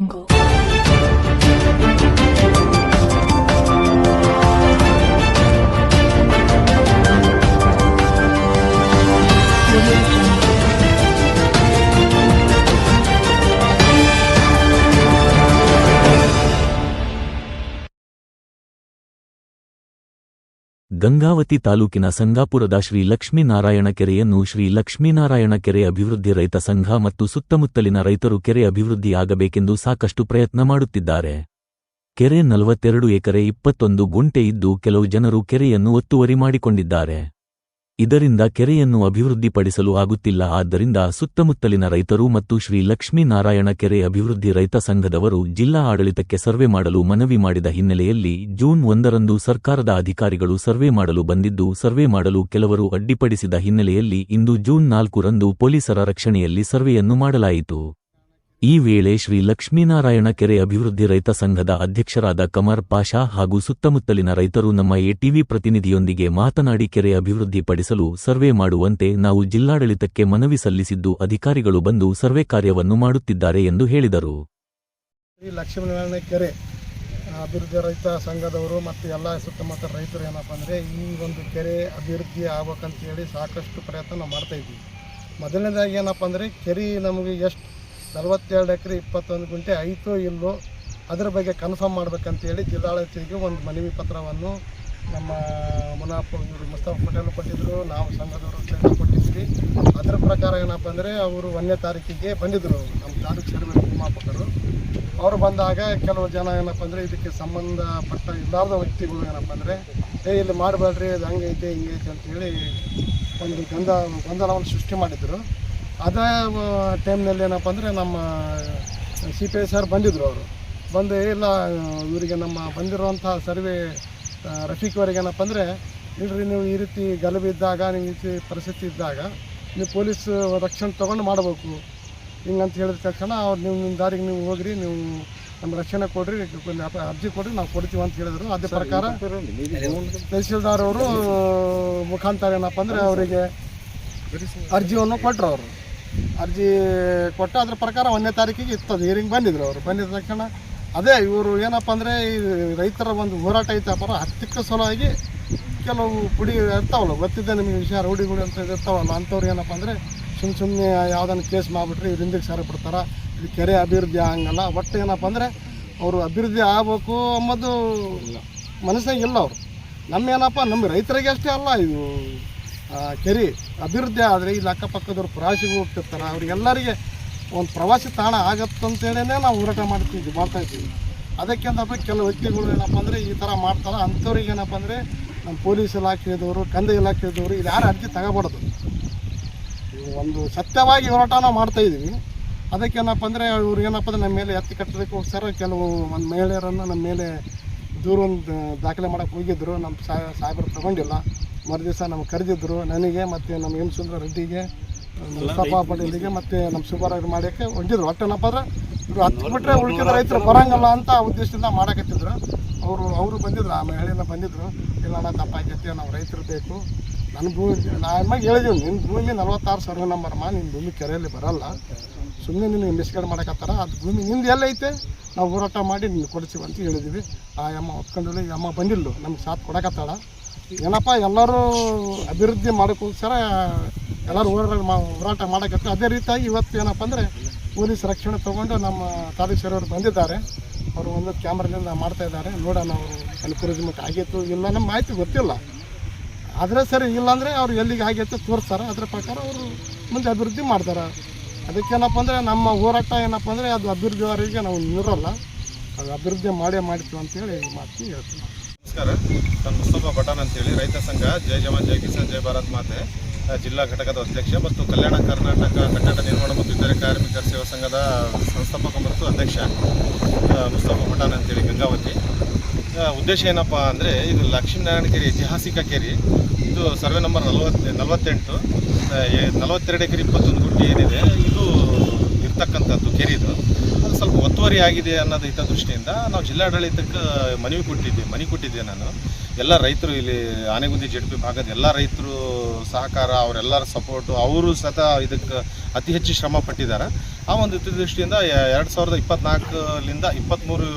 angle Gangavathi ತಾಲೂಕಿನ ಸಂಗಾಪುರದ ಶ್ರೀ ಲಕ್ಷ್ಮೀನಾರಾಯಣ ಕೆರೆಯನ್ನು ಶ್ರೀ ಲಕ್ಷ್ಮೀನಾರಾಯಣ ಕೆರೆ ಅಭಿವೃದ್ಧಿ ರೈತ ಸಂಘ ಮತ್ತು ಸುತ್ತಮುತ್ತಲಿನ ರೈತರು ಕೆರೆ ಅಭಿವೃದ್ಧಿ ಆಗಬೇಕೆಂದು ಸಾಕಷ್ಟು ಪ್ರಯತ್ನ ಮಾಡುತ್ತಿದ್ದಾರೆ. ಕೆರೆ ನಲವತ್ತೆರಡು ಎಕರೆ ಇಪ್ಪತ್ತೊಂದು ಗುಂಟೆ ಇದ್ದು ಕೆಲವು ಜನರು ಕೆರೆಯನ್ನು ಒತ್ತುವರಿ ಮಾಡಿಕೊಂಡಿದ್ದಾರೆ. ಇದರಿಂದ ಕೆರೆಯನ್ನು ಅಭಿವೃದ್ಧಿಪಡಿಸಲು ಆಗುತ್ತಿಲ್ಲ. ಆದ್ದರಿಂದ ಸುತ್ತಮುತ್ತಲಿನ ರೈತರು ಮತ್ತು ಶ್ರೀ ಲಕ್ಷ್ಮೀನಾರಾಯಣ ಕೆರೆ ಅಭಿವೃದ್ಧಿ ರೈತ ಸಂಘದವರು ಜಿಲ್ಲಾ ಆಡಳಿತಕ್ಕೆ ಸರ್ವೆ ಮಾಡಲು ಮನವಿ ಮಾಡಿದ ಹಿನ್ನೆಲೆಯಲ್ಲಿ ಜೂನ್ ಒಂದರಂದು ಸರ್ಕಾರದ ಅಧಿಕಾರಿಗಳು ಸರ್ವೆ ಮಾಡಲು ಬಂದಿದ್ದು, ಸರ್ವೆ ಮಾಡಲು ಕೆಲವರು ಅಡ್ಡಿಪಡಿಸಿದ ಹಿನ್ನೆಲೆಯಲ್ಲಿ ಇಂದು ಜೂನ್ ನಾಲ್ಕರಂದು ಪೊಲೀಸರ ರಕ್ಷಣೆಯಲ್ಲಿ ಸರ್ವೆಯನ್ನು ಮಾಡಲಾಯಿತು. ಈ ವೇಳೆ ಶ್ರೀ ಲಕ್ಷ್ಮೀನಾರಾಯಣ ಕೆರೆ ಅಭಿವೃದ್ಧಿ ರೈತ ಸಂಘದ ಅಧ್ಯಕ್ಷರಾದ ಕಮರ್ ಪಾಷಾ ಹಾಗೂ ಸುತ್ತಮುತ್ತಲಿನ ರೈತರು ನಮ್ಮ ಎಟಿವಿ ಪ್ರತಿನಿಧಿಯೊಂದಿಗೆ ಮಾತನಾಡಿ ಕೆರೆ ಅಭಿವೃದ್ಧಿಪಡಿಸಲು ಸರ್ವೆ ಮಾಡುವಂತೆ ನಾವು ಜಿಲ್ಲಾಡಳಿತಕ್ಕೆ ಮನವಿ ಸಲ್ಲಿಸಿದ್ದು ಅಧಿಕಾರಿಗಳು ಬಂದು ಸರ್ವೆ ಕಾರ್ಯವನ್ನು ಮಾಡುತ್ತಿದ್ದಾರೆ ಎಂದು ಹೇಳಿದರು. ಶ್ರೀ ಲಕ್ಷ್ಮೀನಾರಾಯಣ ಕೆರೆ ಅಭಿವೃದ್ಧಿ ರೈತ ಸಂಘದವರು ಮತ್ತು ಎಲ್ಲ ಸುತ್ತಮುತ್ತ ರೈತರು ಏನಪ್ಪ ಅಂದರೆ ಈ ಒಂದು ಕೆರೆ ಅಭಿವೃದ್ಧಿ ಆಗ್ಬೇಕಂತೇಳಿ ಸಾಕಷ್ಟು ಪ್ರಯತ್ನ ಮಾಡ್ತಾ ಇದ್ವಿ ಮೊದಲನೇದಾಗಿ ಏನಪ್ಪ ಅಂದರೆ ಕೆರೆ ನಮಗೆ ಎಷ್ಟು ನಲವತ್ತೆರಡು ಎಕರೆ, ಇಪ್ಪತ್ತೊಂದು ಗುಂಟೆ ಐತೋ ಇಲ್ಲೋ ಅದರ ಬಗ್ಗೆ ಕನ್ಫರ್ಮ್ ಮಾಡ್ಬೇಕಂತೇಳಿ ಜಿಲ್ಲಾಡಳಿತರಿಗೆ ಒಂದು ಮನವಿ ಪತ್ರವನ್ನು ನಮ್ಮ ಮುನಾಫ್ ಇವರು ಮುಸ್ತಾಫ್ ಪಟೇಲ್ ಕೊಟ್ಟಿದ್ದರು ನಾವು ಸಂಘದವರು ಸಹಿತ ಕೊಟ್ಟಿದ್ವಿ. ಅದರ ಪ್ರಕಾರ ಏನಪ್ಪ ಅಂದರೆ ಅವರು ಒಂದನೇ ತಾರೀಕಿಗೆ ಬಂದಿದ್ದರು ನಮ್ಮ ತಾಲೂಕು ಚೇರ್ಮನ್ ನಿರ್ಮಾಪಕರು ಅವರು ಬಂದಾಗ ಕೆಲವು ಜನ ಏನಪ್ಪ ಅಂದರೆ ಇದಕ್ಕೆ ಸಂಬಂಧಪಟ್ಟ ಇಲ್ಲಾರ್ದ ವ್ಯಕ್ತಿಗಳು ಏನಪ್ಪ ಅಂದರೆ, ಏ, ಇಲ್ಲಿ ಮಾಡಬೇಡ್ರಿ ಅದು ಹಂಗೈತೆ, ಹಿಂಗೈತೆ ಅಂತೇಳಿ ಒಂದು ಗಂಧ, ಗೊಂದಲವನ್ನು ಸೃಷ್ಟಿ ಮಾಡಿದರು. ಅದೇ ಟೈಮ್ನಲ್ಲಿ ಏನಪ್ಪ ಅಂದರೆ ನಮ್ಮ ಸಿ ಪಿ ಐ ಸರ್ ಬಂದಿದ್ದರು ಅವರು. ಬಂದು ಇಲ್ಲ ಇವರಿಗೆ ನಮ್ಮ ಬಂದಿರುವಂಥ ಸರ್ವೆ ರಫೀಕ್ ಅವರಿಗೆ ಏನಪ್ಪ ಅಂದರೆ ಇಲ್ರಿ ನೀವು ಈ ರೀತಿ ಗಲಭೆ ನೀವು ಈ ರೀತಿ ಪರಿಸ್ಥಿತಿ ಇದ್ದಾಗ ನೀವು ಪೊಲೀಸ್ ರಕ್ಷಣೆ ತೊಗೊಂಡು ಮಾಡಬೇಕು. ಹಿಂಗಂತ ಹೇಳಿದ ತಕ್ಷಣ ಅವ್ರು ನೀವು ನಿಮ್ಮ ದಾರಿಗೆ ನೀವು ಹೋಗ್ರಿ ನೀವು ನಮ್ಮ ರಕ್ಷಣೆ ಕೊಡ್ರಿ ಅರ್ಜಿ ಕೊಡ್ರಿ ನಾವು ಕೊಡ್ತೀವಿ ಅಂತ ಹೇಳಿದ್ರು. ಅದೇ ಪ್ರಕಾರ ತಹಸೀಲ್ದಾರ್ ಅವರು ಮುಖಾಂತರ ಏನಪ್ಪ ಅಂದರೆ ಅವರಿಗೆ ಅರ್ಜಿಯನ್ನು ಕೊಟ್ಟರು ಅವರು. ಅರ್ಜಿ ಕೊಟ್ಟು ಅದ್ರ ಪ್ರಕಾರ ಒಂದನೇ ತಾರೀಕಿಗೆ ಅದು ಹಿಯರಿಂಗ್ ಬಂದಿದ್ರು ಅವರು. ಬಂದಿದ ತಕ್ಷಣ ಅದೇ ಇವರು ಏನಪ್ಪ ಅಂದರೆ ಈ ರೈತರ ಒಂದು ಹೋರಾಟ ಐತಪ್ಪ ಹತ್ತಿಕ್ಕ ಸಲುವಾಗಿ ಕೆಲವು ಪುಡಿ ಇರ್ತಾವಲ್ಲ, ಗೊತ್ತಿದ್ದೆ ನಿಮಗೆ ವಿಷಯ ಗುಡಿ ಅಂತ ಇರ್ತಾವಲ್ಲ, ಅಂಥವ್ರು ಏನಪ್ಪ ಅಂದರೆ ಸುಮ್ಮ ಸುಮ್ಮನೆ ಯಾವುದನ್ನು ಕೇಸ್ ಮಾಡಿಬಿಟ್ರೆ ಇವ್ರ ಹಿಂದಕ್ಕೆ ಸಾರ ಬಿಡ್ತಾರೆ. ಇದು ಕೆರೆ ಅಭಿವೃದ್ಧಿ ಆಗಂಗಲ್ಲ. ಒಟ್ಟು ಏನಪ್ಪ ಅಂದರೆ ಅವರು ಅಭಿವೃದ್ಧಿ ಆಗಬೇಕು ಅನ್ನೋದು ಮನಸ್ಸಾಗಿಲ್ಲ ಅವರು. ನಮ್ಮ ಏನಪ್ಪ ನಮ್ಮ ರೈತರಿಗೆ ಅಷ್ಟೇ ಅಲ್ಲ, ಇದು ಕೆರೆ ಅಭಿವೃದ್ಧಿ ಆದರೆ ಇಲ್ಲಿ ಅಕ್ಕಪಕ್ಕದವ್ರು ಪ್ರವಾಸಿಗೂ ಹೋಗ್ತಿರ್ತಾರೆ. ಅವ್ರಿಗೆಲ್ಲರಿಗೆ ಒಂದು ಪ್ರವಾಸಿ ತಾಣ ಆಗತ್ತಂತೇಳೇ ನಾವು ಹೋರಾಟ ಮಾಡ್ತಿದ್ವಿ, ಮಾಡ್ತಾ ಇದ್ದೀವಿ. ಅದಕ್ಕೆ ಅಂತಪ್ಪ ಕೆಲವು ವ್ಯಕ್ತಿಗಳು ಏನಪ್ಪ ಅಂದರೆ ಈ ಥರ ಮಾಡ್ತಾರೆ. ಅಂಥವ್ರಿಗೆ ಏನಪ್ಪ ಅಂದರೆ ನಮ್ಮ ಪೊಲೀಸ್ ಇಲಾಖೆದವರು ಕಂದಾಯ ಇಲಾಖೆದವರು ಇದು ಯಾರು ಅರ್ಜಿ ತಗೋಬಾರ್ದು. ಒಂದು ಸತ್ಯವಾಗಿ ಹೋರಾಟ ನಾವು ಮಾಡ್ತಾ ಇದ್ದೀವಿ. ಅದಕ್ಕೇನಪ್ಪ ಅಂದರೆ ಇವ್ರು ಏನಪ್ಪ ಅಂದರೆ ನಮ್ಮ ಮೇಲೆ ಎತ್ತಿ ಕಟ್ಟಲಿಕ್ಕೆ ಹೋಗ್ತಾರೆ. ಕೆಲವು ಒಂದು ಮಹಿಳೆಯರನ್ನು ನಮ್ಮ ಮೇಲೆ ದೂರೊಂದು ದಾಖಲೆ ಮಾಡೋಕ್ಕೆ ಹೋಗಿದ್ದರು ನಮ್ಮ ಸಾಹೇಬರು ತಗೊಂಡಿಲ್ಲ. ಮರುದಿವಸ ನಮ್ಗೆ ಕರೆದಿದ್ದರು ನನಗೆ ಮತ್ತು ನಮ್ಮ ಎಂ ಸುಂದರ ರೆಡ್ಡಿಗೆ ಮುಸ್ತಫಾ ಪಟೇಲಿಗೆ ಮತ್ತು ನಮ್ಮ ಸುಬ್ಬಾರಾವ್ ಮಾಡೋಕ್ಕೆ ಹೊಂಟಿದ್ರು. ಹೊಟ್ಟೆನಪ್ಪ ಅಂದ್ರೆ ಇವರು ಹತ್ತು ಬಿಟ್ಟರೆ ಉಳ್ಕಿದ ರೈತರು ಬರಂಗಲ್ಲ ಅಂತ ಉದ್ದೇಶದಿಂದ ಮಾಡಕತ್ತಿದ್ರು. ಅವರು ಅವರು ಬಂದಿದ್ರು, ಆ ಮಹಿಳೆಯನ್ನ ಬಂದಿದ್ರು. ಇಲ್ಲ ಅಣ್ಣ ನಾವು ರೈತರು ಬೇಕು. ನನ್ನ ಭೂಮಿ ನಾನು ಹೇಳಿದೀವಿ ನಿನ್ನ ಭೂಮಿ ನಲ್ವತ್ತಾರು ಸರ್ವೆ ನಂಬರ್ ಮಾ ನಿನ್ನ ಭೂಮಿ ಕೆರೆಯಲ್ಲಿ ಬರಲ್ಲ. ಸುಮ್ಮನೆ ನಿನಗೆ ಮಿಸ್ಗೇಡ್ ಮಾಡಕತ್ತಾರ, ಅದು ಭೂಮಿ ನಿಂದು ಎಲ್ಲೈತೆ ನಾವು ಹೋರಾಟ ಮಾಡಿ ನಿನ್ನ ಕೊಡ್ತೀವಿ ಅಂತ ಹೇಳಿದ್ವಿ. ಆ ಅಮ್ಮ ಒತ್ಕೊಂಡಿಲ್ಲ ಈ ಅಮ್ಮ ಬಂದಿಲ್ಲ, ನಮ್ಗೆ ಸಾಥ್ ಕೊಡಕತ್ತಾಳ. ಏನಪ್ಪ, ಎಲ್ಲರೂ ಅಭಿವೃದ್ಧಿ ಮಾಡೋಕ್ಕೋಸ್ಕರ ಎಲ್ಲರೂ ಹೋರಾಟ ಹೋರಾಟ ಮಾಡಕತ್ತಾರೆ ಅದೇ ರೀತಿಯಾಗಿ ಇವತ್ತು ಏನಪ್ಪ ಅಂದರೆ ಪೊಲೀಸ್ ರಕ್ಷಣೆ ತೊಗೊಂಡು ನಮ್ಮ ತಾಲೂಕು ಬಂದಿದ್ದಾರೆ. ಅವರು ಒಂದು ಕ್ಯಾಮ್ರಾದಿಂದ ಮಾಡ್ತಾ ಇದ್ದಾರೆ. ನೋಡೋಣ ಅವರು ಎನ್ಕರೇಜ್ಮೆಂಟ್ ಆಗಿತ್ತು ಇಲ್ಲ ನಮ್ಮ ಮಾಹಿತಿ ಗೊತ್ತಿಲ್ಲ. ಆದರೆ ಸರಿ, ಇಲ್ಲಾಂದರೆ ಅವ್ರು ಎಲ್ಲಿಗೆ ಆಗೈತೆ ತೋರಿಸ್ತಾರೆ. ಅದರ ಪ್ರಕಾರ ಅವರು ಮುಂದೆ ಅಭಿವೃದ್ಧಿ ಮಾಡ್ತಾರೆ. ಅದಕ್ಕೇನಪ್ಪ ಅಂದರೆ ನಮ್ಮ ಹೋರಾಟ ಏನಪ್ಪ ಅಂದರೆ ಅದು ಅಭಿವೃದ್ಧಿವರೆಗೆ ನಾವು ನಿರಲ್ಲ. ಅದು ಅಭಿವೃದ್ಧಿ ಮಾಡೇ ಮಾಡ್ತೀವಿ ಅಂತೇಳಿ ಮಾತು ಹೇಳ್ತೀನಿ. ನಮಸ್ಕಾರ. ನಾನು ಮುಸ್ತಫಾ ಭಟನ್ ಅಂತೇಳಿ ರೈತ ಸಂಘ, ಜೈ ಜವಾನ್, ಜೈ ಕಿಸಾನ್, ಜೈ ಭಾರತ್ ಮಾತೆ. ಜಿಲ್ಲಾ ಘಟಕದ ಅಧ್ಯಕ್ಷ ಮತ್ತು ಕಲ್ಯಾಣ ಕರ್ನಾಟಕ ಕಟ್ಟಡ ನಿರ್ಮಾಣ ಮತ್ತು ಇತರೆ ಕಾರ್ಮಿಕರ ಸೇವಾ ಸಂಘದ ಸಂಸ್ಥಾಪಕ ಮತ್ತು ಅಧ್ಯಕ್ಷ ಮುಸ್ತಫ ಭಟನ್ ಅಂತೇಳಿ ಗಂಗಾವತಿ. ಉದ್ದೇಶ ಏನಪ್ಪ ಅಂದರೆ ಇದು ಲಕ್ಷ್ಮೀನಾರಾಯಣ ಕೆರೆ ಐತಿಹಾಸಿಕ ಕೆರೆ. ಇದು ಸರ್ವೆ ನಂಬರ್ ನಲವತ್ತು, ನಲವತ್ತೆಂಟು ನಲವತ್ತೆರಡು ಎಕರೆ ಇಪ್ಪತ್ತೊಂದು ಗುಂಟೆ ಏನಿದೆ. ಇದು ಇರ್ತಕ್ಕಂಥದ್ದು ಕೆರಿದು ಅದು ಸ್ವಲ್ಪ ಒತ್ತುವರಿ ಆಗಿದೆ ಅನ್ನೋದು ಹಿತದೃಷ್ಟಿಯಿಂದ ನಾವು ಜಿಲ್ಲಾಡಳಿತಕ್ಕೆ ಮನವಿ ಕೊಟ್ಟಿದ್ದೆ ಮನವಿ ಕೊಟ್ಟಿದ್ದೆ ನಾನು. ಎಲ್ಲ ರೈತರು ಇಲ್ಲಿ ಆನೆಗುಂದಿ ಜಡ್ಪಿ ಭಾಗದ ಎಲ್ಲ ರೈತರು ಸಹಕಾರ, ಅವರೆಲ್ಲರ ಸಪೋರ್ಟು ಅವರು ಸತ ಇದಕ್ಕೆ ಅತಿ ಹೆಚ್ಚು ಶ್ರಮ ಪಟ್ಟಿದ್ದಾರೆ. ಆ ಒಂದು ಹಿತದೃಷ್ಟಿಯಿಂದ ಎರಡು ಸಾವಿರದ ಇಪ್ಪತ್ನಾಲ್ಕರಿಂದ ಇಪ್ಪತ್ತ್ಮೂರು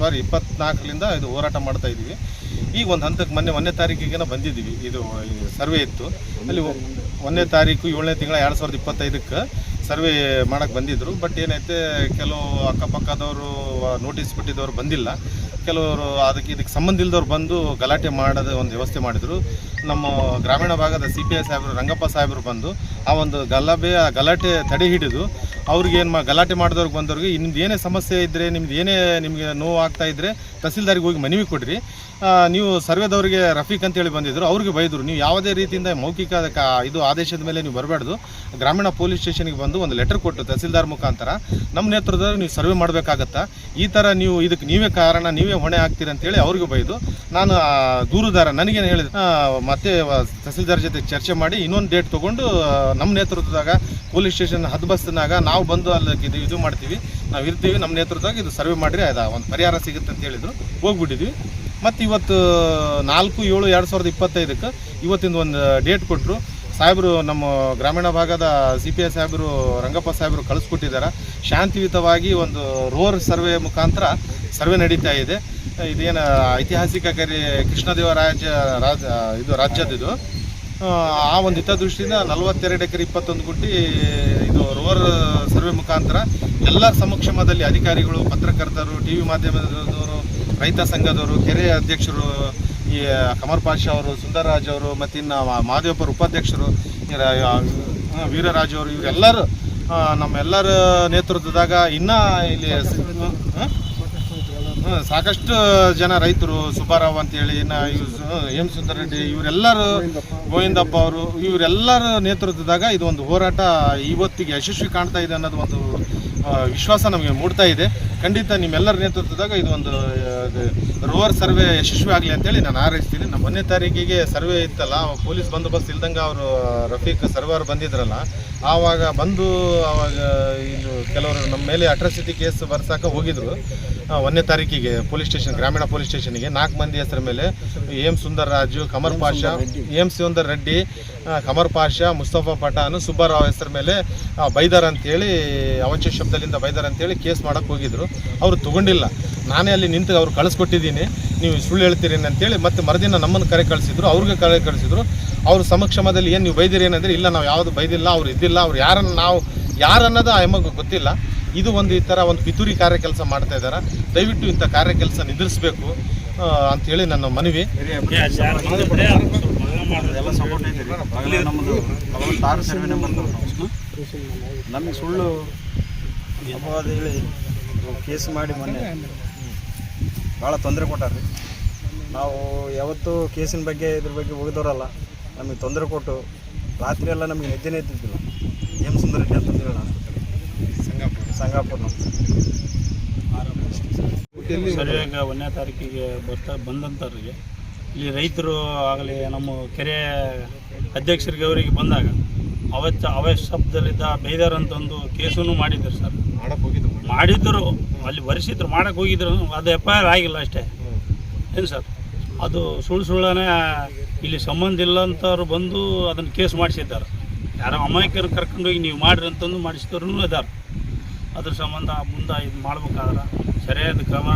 ಸಾರಿ ಇಪ್ಪತ್ನಾಲ್ಕರಿಂದ ಇದು ಹೋರಾಟ ಮಾಡ್ತಾ ಇದ್ದೀವಿ. ಈಗ ಒಂದು ಹಂತಕ್ಕೆ ಮೊನ್ನೆ ಒಂದನೇ ತಾರೀಕಿಗೇನೋ ಬಂದಿದ್ದೀವಿ. ಇದು ಸರ್ವೆ ಇತ್ತು. ಅಲ್ಲಿ ಒಂದನೇ ತಾರೀಕು ಏಳನೇ ತಿಂಗಳ ಎರಡು ಸಾವಿರದ ಇಪ್ಪತ್ತೈದಕ್ಕೆ ಸರ್ವೆ ಮಾಡೋಕ್ಕೆ ಬಂದಿದ್ದರು ಬಟ್ ಏನೈತೆ, ಕೆಲವು ಅಕ್ಕಪಕ್ಕದವರು ನೋಟಿಸ್ ಬಿಟ್ಟಿದ್ದವರು ಬಂದಿಲ್ಲ. ಕೆಲವರು ಅದಕ್ಕೆ, ಇದಕ್ಕೆ ಸಂಬಂಧ ಇಲ್ಲದವ್ರು ಬಂದು ಗಲಾಟೆ ಮಾಡೋದ ಒಂದು ವ್ಯವಸ್ಥೆ ಮಾಡಿದರು. ನಮ್ಮ ಗ್ರಾಮೀಣ ಭಾಗದ ಸಿ ಪಿ ಐ ಸಾಹೇಬರು, ರಂಗಪ್ಪ ಸಾಹೇಬರು ಬಂದು ಆ ಒಂದು ಗಲಭೆ ಗಲಾಟೆ ತಡೆ ಹಿಡಿದು ಅವ್ರಿಗೆ ಏನು ಮಾ ಗಲಾಟೆ ಮಾಡಿದವ್ರಿಗೆ ಬಂದವ್ರಿಗೆ ನಿಮ್ದು ಏನೇ ಸಮಸ್ಯೆ ಇದ್ದರೆ ನಿಮ್ದು ಏನೇ ನಿಮಗೆ ನೋವು ಆಗ್ತಾ ಇದ್ದರೆ ತಹಸೀಲ್ದಾರಿಗೆ ಹೋಗಿ ಮನವಿ ಕೊಡಿರಿ. ನೀವು ಸರ್ವೇದವರಿಗೆ ರಫೀಕ್ ಅಂತೇಳಿ ಬಂದಿದ್ರು, ಅವ್ರಿಗೆ ಬೈದರು. ನೀವು ಯಾವುದೇ ರೀತಿಯಿಂದ ಮೌಖಿಕ ಇದು ಆದೇಶದ ಮೇಲೆ ನೀವು ಬರಬಾರ್ದು. ಗ್ರಾಮೀಣ ಪೊಲೀಸ್ ಸ್ಟೇಷನ್ಗೆ ಬಂದು ಒಂದು ಲೆಟರ್ ಕೊಟ್ಟು ತಹಸೀಲ್ದಾರ್ ಮುಖಾಂತರ ನಮ್ಮ ನೇತೃತ್ವದಲ್ಲಿ ನೀವು ಸರ್ವೆ ಮಾಡಬೇಕಾಗತ್ತಾ? ಈ ಥರ ನೀವು ಇದಕ್ಕೆ ನೀವೇ ಕಾರಣ, ನೀವೇ ಹೊಣೆ ಆಗ್ತೀರಿ ಅಂತೇಳಿ ಅವ್ರಿಗೆ ಬೈದು, ನಾನು ದೂರುದಾರ ನನಗೇನು ಹೇಳಿದೆ ಮತ್ತೆ ತಹಸೀಲ್ದಾರ್ ಜೊತೆ ಚರ್ಚೆ ಮಾಡಿ ಇನ್ನೊಂದು ಡೇಟ್ ತೊಗೊಂಡು ನಮ್ಮ ನೇತೃತ್ವದಾಗ ಪೊಲೀಸ್ ಸ್ಟೇಷನ್ ಹದ್ಬಸ್ತಿನಾಗ ನಾವು ಬಂದು ಅಲ್ಲಿ ಇದು ಮಾಡ್ತೀವಿ. ನಾವು ಇರ್ತೀವಿ, ನಮ್ಮ ನೇತೃತ್ವಕ್ಕೆ ಇದು ಸರ್ವೆ ಮಾಡಿರಿ, ಅದ ಒಂದು ಪರಿಹಾರ ಸಿಗುತ್ತೆ ಅಂತ ಹೇಳಿದ್ರು. ಹೋಗ್ಬಿಟ್ಟಿದ್ವಿ. ಮತ್ತು ಇವತ್ತು, ನಾಲ್ಕು, ಏಳು, ಎರಡು ಸಾವಿರದ ಇಪ್ಪತ್ತೈದಕ್ಕೆ ಇವತ್ತಿಂದು ಒಂದು ಡೇಟ್ ಕೊಟ್ಟರು ಸಾಹೇಬರು, ನಮ್ಮ ಗ್ರಾಮೀಣ ಭಾಗದ ಸಿ ಪಿ ಐ ಸಾಹೇಬರು, ರಂಗಪ್ಪ ಸಾಹೇಬರು ಕಳಿಸ್ಕೊಟ್ಟಿದ್ದಾರೆ ಶಾಂತಿಯುತವಾಗಿ ಒಂದು ರೋರ್ ಸರ್ವೆ ಮುಖಾಂತರ ಸರ್ವೆ ನಡೀತಾ ಇದೆ. ಇದೇನು ಐತಿಹಾಸಿಕ ಕರಿ ಕೃಷ್ಣದೇವರಾಜ ರಾಜ, ಇದು ರಾಜ್ಯದಿದು ಆ, ಒಂದು ಹಿತದೃಷ್ಟಿಯಿಂದ ನಲವತ್ತೆರಡು ಎಕರೆ ಇಪ್ಪತ್ತೊಂದು ಕೋಟಿ ಇದು ರೋವರ್ ಸರ್ವೆ ಮುಖಾಂತರ ಎಲ್ಲ ಸಮಕ್ಷಮದಲ್ಲಿ ಅಧಿಕಾರಿಗಳು ಪತ್ರಕರ್ತರು ಟಿ ವಿ ಮಾಧ್ಯಮದವರು ರೈತ ಸಂಘದವರು ಕೆರೆ ಅಧ್ಯಕ್ಷರು ಈ ಕಮರ್ ಪಾಷಾ ಅವರು ಸುಂದರರಾಜ್ ಅವರು ಮತ್ತು ಇನ್ನು ಮಾದೇವಪ್ಪರ ಉಪಾಧ್ಯಕ್ಷರು ವೀರರಾಜ್ ಅವರು ಇವರೆಲ್ಲರೂ ನಮ್ಮೆಲ್ಲರ ನೇತೃತ್ವದಾಗ ಇನ್ನೂ ಇಲ್ಲಿ ಸಾಕಷ್ಟು ಜನ ರೈತರು ಸುಬ್ಬಾರಾವ್ ಅಂತೇಳಿ ಹೇಳಿ ಸುಂದರ ರೆಡ್ಡಿ, ಇವರೆಲ್ಲರೂ ಗೋವಿಂದಪ್ಪ ಅವರು, ಇವರೆಲ್ಲರ ನೇತೃತ್ವದಾಗ ಇದು ಒಂದು ಹೋರಾಟ ಇವತ್ತಿಗೆ ಯಶಸ್ವಿ ಕಾಣ್ತಾ ಇದೆ ಅನ್ನೋದು ಒಂದು ವಿಶ್ವಾಸ ನಮಗೆ ಮೂಡ್ತಾ ಇದೆ. ಖಂಡಿತ ನಿಮ್ಮೆಲ್ಲರ ನೇತೃತ್ವದಾಗ ಇದು ಒಂದು ರೋವರ್ ಸರ್ವೆ ಯಶಸ್ವಿ ಆಗಲಿ ಅಂತೇಳಿ ನಾನು ಹಾರೈಸ್ತೀನಿ. ನಮ್ಮ ಒಂದನೇ ತಾರೀಕಿಗೆ ಸರ್ವೆ ಇತ್ತಲ್ಲ ಪೊಲೀಸ್ ಬಂದೋಬಸ್ತ್ ಇಲ್ದಂಗೆ ಅವರು ರಫೀಕ್ ಸರ್ವರ್ ಬಂದಿದ್ರಲ್ಲ, ಆವಾಗ ಬಂದು ಆವಾಗ ಇದು ಕೆಲವರು ನಮ್ಮ ಮೇಲೆ ಅಟ್ರಾಸಿಟಿ ಕೇಸ್ ಬರ್ಸಾಕ ಹೋಗಿದ್ರು. ಒಂದನೇ ತಾರೀಕಿಗೆ ಪೊಲೀಸ್ ಸ್ಟೇಷನ್, ಗ್ರಾಮೀಣ ಪೊಲೀಸ್ ಸ್ಟೇಷನ್ಗೆ ನಾಲ್ಕು ಮಂದಿ ಹೆಸರ ಮೇಲೆ ಎಂ ಸುಂದರ್ ರಾಜು, ಕಮರ್ ಪಾಷಾ ಎಂ ಸುಂದರ್ ರೆಡ್ಡಿ ಕಮರ್ ಪಾಷಾ, ಮುಸ್ತಫಾ ಪಠಾನ್, ಸುಬ್ಬಾರಾವ್ ಹೆಸರ ಮೇಲೆ ಬೈದಾರ್ ಅಂತೇಳಿ, ಅವಂಚ ಶಬ್ದದಿಂದ ಬೈದಾರ್ ಅಂತೇಳಿ ಕೇಸ್ ಮಾಡಕ್ಕೆ ಹೋಗಿದ್ರು. ಅವರು ತಗೊಂಡಿಲ್ಲ. ನಾನೇ ಅಲ್ಲಿ ನಿಂತು ಅವ್ರು ಕಳಿಸ್ಕೊಟ್ಟಿದ್ದೀನಿ. ನೀವು ಸುಳ್ಳು ಹೇಳ್ತೀರಿ ಅಂತೇಳಿ ಮತ್ತೆ ಮರುದಿನ ನಮ್ಮನ್ನು ಕರೆ ಕಳಿಸಿದ್ರು, ಅವ್ರಿಗೆ ಕರೆ ಕಳಿಸಿದ್ರು. ಅವ್ರ ಸಮಕ್ಷಮದಲ್ಲಿ ಏನು ನೀವು ಬೈದಿರಿ ಏನಂದರೆ, ಇಲ್ಲ ನಾವು ಯಾವುದು ಬೈದಿಲ್ಲ, ಅವ್ರು ಇದ್ದಿಲ್ಲ, ಅವ್ರು ಯಾರನ್ನು ನಾವು ಯಾರನ್ನೋದು ಆ ಎಮ್ಮಗೆ ಗೊತ್ತಿಲ್ಲ. ಇದು ಒಂದು ಈ ಥರ ಒಂದು ಪಿತೂರಿ ಕಾರ್ಯ ಕೆಲಸ ಮಾಡ್ತಾ ಇದ್ದಾರೆ ದಯವಿಟ್ಟು ಇಂಥ ಕಾರ್ಯ ಕೆಲಸ ನಿದ್ರಿಸ್ಬೇಕು ಅಂಥೇಳಿ ನನ್ನ ಮನವಿ. ನಮಗೆ ಸುಳ್ಳು ಹೇಳಿ ಕೇಸ್ ಮಾಡಿ ಮೊನ್ನೆ. ಭಾಳ ತೊಂದರೆ ಕೊಟ್ಟಾರ ರೀ ನಾವು ಯಾವತ್ತೂ ಕೇಸಿನ ಬಗ್ಗೆ ಇದ್ರ ಬಗ್ಗೆ ಹೋಗಿದವರಲ್ಲ ನಮಗೆ ತೊಂದರೆ ಕೊಟ್ಟು ರಾತ್ರಿ ಎಲ್ಲ ನಮಗೆ ನಿದ್ದೆನೇ ಇದ್ದಿದ್ದಿಲ್ಲ ಎಂ ಸುಂದರ ರೆಡ್ಡಿ ಆಸ್ಪತ್ರೆ ಸಂಗಾಪುರ. ಸಂಗಾಪುರ ನಮ್ದು. ಸರಿಯಾಗಿ ಒಂದನೇ ತಾರೀಕಿಗೆ ಬರ್ತಾ ಬಂದಂಥವ್ರಿಗೆ ಇಲ್ಲಿ ರೈತರು ಆಗಲಿ ನಮ್ಮ ಕೆರೆ ಅಧ್ಯಕ್ಷರಿಗೆ ಅವರಿಗೆ ಬಂದಾಗ ಅವತ್ತು ಅವಶ್ಯ ಶಬ್ದಲ್ಲಿದ್ದ ಬೈದಾರ್ ಅಂತ ಒಂದು ಕೇಸನ್ನು ಮಾಡಿದ್ರು ಸರ್. ಮಾಡಕ್ಕೆ ಹೋಗಿದ್ದು ಮಾಡಿದ್ರು, ಅಲ್ಲಿ ವರ್ಷಿದ್ರು ಮಾಡಕ್ಕೆ ಹೋಗಿದ್ರು, ಅದು ಎಫ್ ಐ ಆರ್ ಆಗಿಲ್ಲ ಅಷ್ಟೇ. ಏನು ಸರ್? ಅದು ಸುಳ್ಳು ಸುಳ್ಳನೇ ಇಲ್ಲಿ ಸಂಬಂಧ ಇಲ್ಲ ಅಂತವ್ರು ಬಂದು ಅದನ್ನು ಕೇಸ್ ಮಾಡಿಸಿದ್ದಾರೆ. ಯಾರೋ ಅಮಾಯಕರು ಕರ್ಕೊಂಡೋಗಿ ನೀವು ಮಾಡ್ರಿ ಅಂತಂದು ಮಾಡಿಸಿದವ್ರು ಇದ್ದಾರೆ. ಅದ್ರ ಸಂಬಂಧ ಮುಂದೆ ಇದು ಮಾಡ್ಬೇಕಾದ್ರೆ ಸರಿಯಾದ ಕ್ರಮ,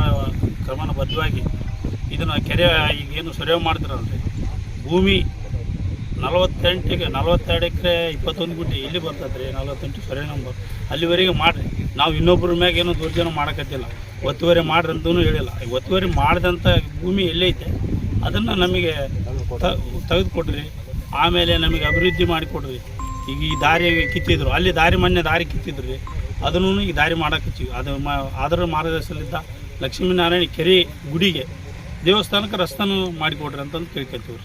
ಕ್ರಮಬದ್ಧವಾಗಿ ಇದನ್ನು ಕೆರೆ ಈಗೇನು ಸರ್ವೆ ಮಾಡ್ತಾರಲ್ರಿ. ಭೂಮಿ ನಲವತ್ತೆಂಟಿಗೆ ನಲವತ್ತೆರಡು ಎಕರೆ ಇಪ್ಪತ್ತೊಂದು ಗುಂಟೆ ಎಲ್ಲಿ ಬರ್ತದೆ ರೀ ನಲವತ್ತೆಂಟು ಸರಿ ನಂಬರ್. ಅಲ್ಲಿವರೆಗೆ ಮಾಡಿರಿ. ನಾವು ಇನ್ನೊಬ್ಬರ ಮ್ಯಾಗ ಏನೋ ದುರ್ಜನ ಮಾಡಕತ್ತಿಲ್ಲ. ಒತ್ತುವರಿ ಮಾಡ್ರಿ ಅಂತೂ ಹೇಳಿಲ್ಲ ಒತ್ತುವರಿ ಮಾಡಿದಂಥ ಭೂಮಿ ಎಲ್ಲೈತೆ ಅದನ್ನು ನಮಗೆ ತೆಗೆದುಕೊಡ್ರಿ. ಆಮೇಲೆ ನಮಗೆ ಅಭಿವೃದ್ಧಿ ಮಾಡಿಕೊಡ್ರಿ. ಈಗ ಈ ದಾರಿ ಕಿತ್ತಿದ್ರು, ಅಲ್ಲಿ ದಾರಿ ಮೊನ್ನೆ ದಾರಿ ಕಿತ್ತಿದ್ರು ರೀ ಅದನ್ನು ಈ ದಾರಿ ಮಾಡಕ್ಕಿವಿ ಅದು ಮಾ ಅದರ ಮಾರ್ಗದರ್ಶನದಿಂದ ಲಕ್ಷ್ಮೀನಾರಾಯಣ ಕೆರೆ ಗುಡಿಗೆ ದೇವಸ್ಥಾನಕ್ಕೆ ರಸ್ತಾನು ಮಾಡಿಕೊಡ್ರಿ ಅಂತಂದು ತಿಳ್ಕೊತೀವಿ ರೀ